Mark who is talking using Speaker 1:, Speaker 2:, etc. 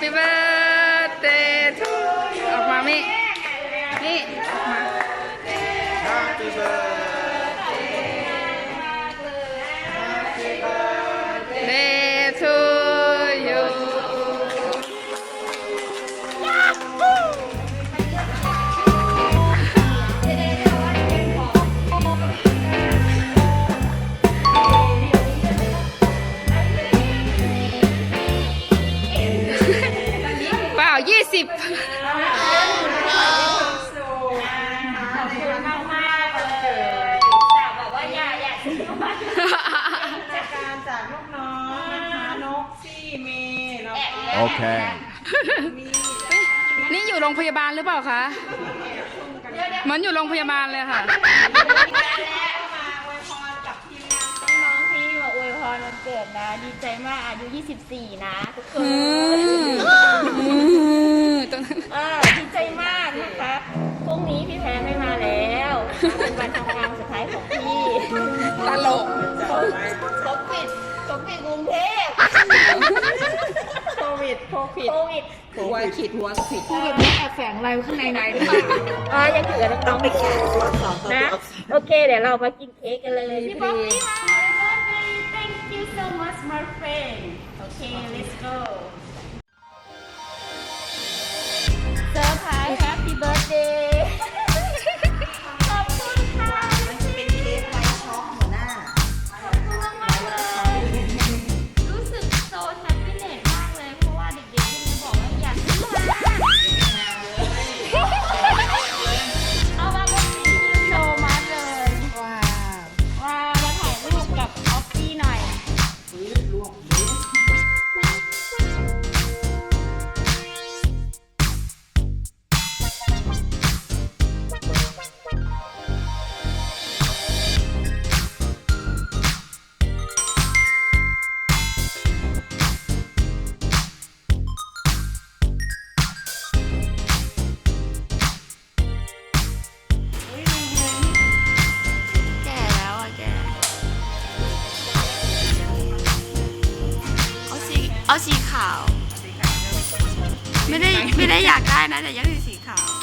Speaker 1: Happy birthday to ออกมามินี่ออกมา
Speaker 2: Happy birthday
Speaker 1: ย่า
Speaker 3: จากการจากลูกน้องนะคะนกซี่เมย์แล้วก็
Speaker 2: Okay
Speaker 1: นี่อยู่โรงพยาบาลหรือเปล่าคะเหมือนอยู่โรงพยาบาลเลยค่ะ
Speaker 3: มาอวยพรกับทีมงาน
Speaker 4: น้องที่มาอวยพรวันเกิดนะ ดีใจมากอายุ 24 นะทุกคน
Speaker 1: อืม
Speaker 4: วิด
Speaker 3: โควิดโควิดหัวขีดหัวขีด
Speaker 4: พูดแบบนี้แอบแฝงอะไรข้างในไหนหรือเปล่าอ่ายังเหลือน้องๆไปกินนะโอเค เดี๋ยวเรามากินเค้กกันเลยพี่ป๊อปปี้มา Thank you so much my friend เอาสีขาว ไม่ได้ไม่ได้อยากได้นะแต่อยากได้สีขาว